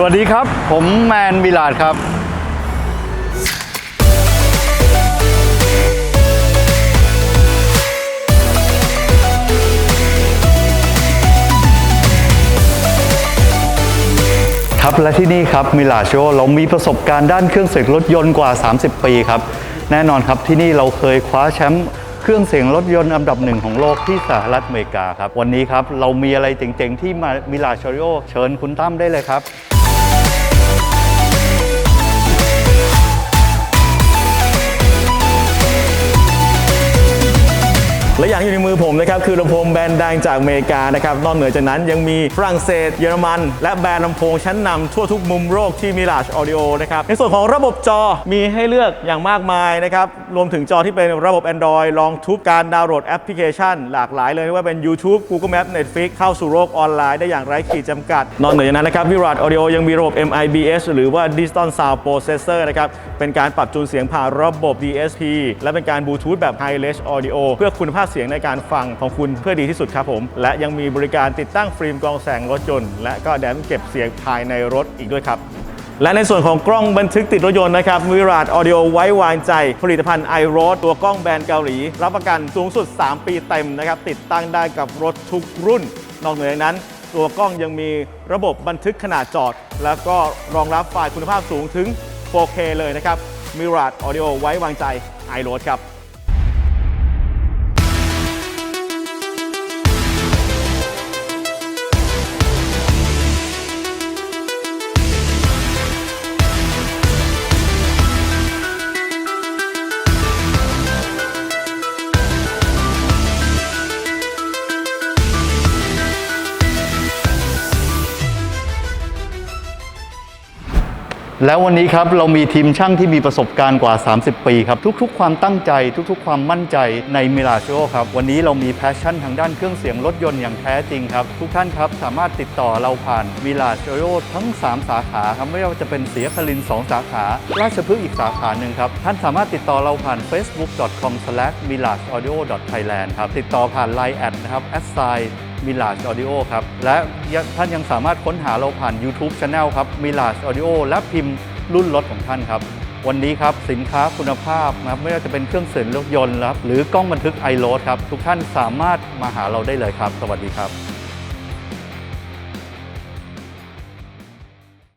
สวัสดีครับ ผมแมนวิลาดครับ ครับและที่นี่ครับมิลาโชเรามีประสบการณ์ด้านเครื่องเสียงรถยนต์กว่า 30 ปีครับ แน่นอนครับที่นี่เราเคยคว้าแชมป์เครื่องเสียงรถยนต์อันดับหนึ่งของโลกที่สหรัฐอเมริกาครับ วันนี้ครับ เรามีอะไรเจ๋งๆ ที่มามิลาโชโอเชิญคุณตั้มได้เลยครับ และอย่างอยู่ในมือผมนะครับคือลำโพงแบรนด์ดังจากอเมริกานะครับนอกเหนือจากนั้นยังมีฝรั่งเศส เยอรมัน และแบรนด์ลำโพงชั้นนำทั่วทุกมุมโลกที่มี Large Audio นะครับในส่วนของระบบจอมีให้เลือกอย่างมากมายนะครับรวมถึงจอที่เป็นระบบ Android รองทุกการดาวน์โหลดแอปพลิเคชัน หลากหลายเลยไม่ว่าเป็น YouTube Google Map Netflix เข้าสู่โลกออนไลน์ได้อย่างไร้ขีดจำกัด นอกเหนือจากนั้นนะครับ Viraj Audio ยังมีระบบ MIBS หรือว่า Digital Sound Processor นะครับเป็นการปรับจูนเสียงผ่านระบบ DSP และเป็นการบลูทูธแบบ High Res Audio เพื่อคุณภาพเสียงในการฟังของคุณเพื่อดีที่สุดครับผม และยังมีบริการติดตั้งฟิล์มกรองแสงรถยนต์และก็แดมเก็บเสียงภายในรถอีกด้วยครับและในส่วนของกล้องบันทึกติดรถยนต์นะครับวิรา d Audio ไว้วางใจ ผลิตภัณฑ์ i r o d ตัวกล้องแบรนด์เกาหลี รับประกันสูงสุด 3 ปีเต็มนะครับ ติดตั้งได้กับรถทุกรุ่น นอกเหนือจากนั้น ตัวกล้องยังมีระบบบันทึกขนาดจอด แล้วก็รองรับไฟล์คุณภาพสูงถึง 4K เลยนะครับ m i r a d Audio ไว้วางใจ i r o d ครับ แล้ววันนี้ครับเรามีทีมช่างที่มีประสบการณ์กว่า 30 ปีครับ ทุกๆ ความตั้งใจ ทุกๆ ความมั่นใจในมิลาโชครับ วันนี้เรามีแพชชั่นทางด้านเครื่องเสียงรถยนต์อย่างแท้จริงครับ ทุกท่านครับสามารถติดต่อเราผ่านมิลาโชทั้ง 3 สาขาครับไม่ว่าจะเป็นศรีนคริน 2 สาขา ราชพฤกษ์อีกสาขาหนึ่งครับ ท่านสามารถติดต่อเราผ่าน facebook.com/milagaudio.thailand ครับติดต่อผ่าน Line แอดนะครับมิลา g e Audio ครับ และท่านยังสามารถค้นหาเราผ่าน YouTube Channel ครับมิลา g e Audio และพิมพ์รุ่นรถของท่านครับ วันนี้ครับสินค้าคุณภาพนะครับไม่ว่าจะเป็นเครื่องเสียงรถยนต์ครับหรือกล้องบันทึกไอโรดครับ ทุกท่านสามารถมาหาเราได้เลยครับ สวัสดีครับ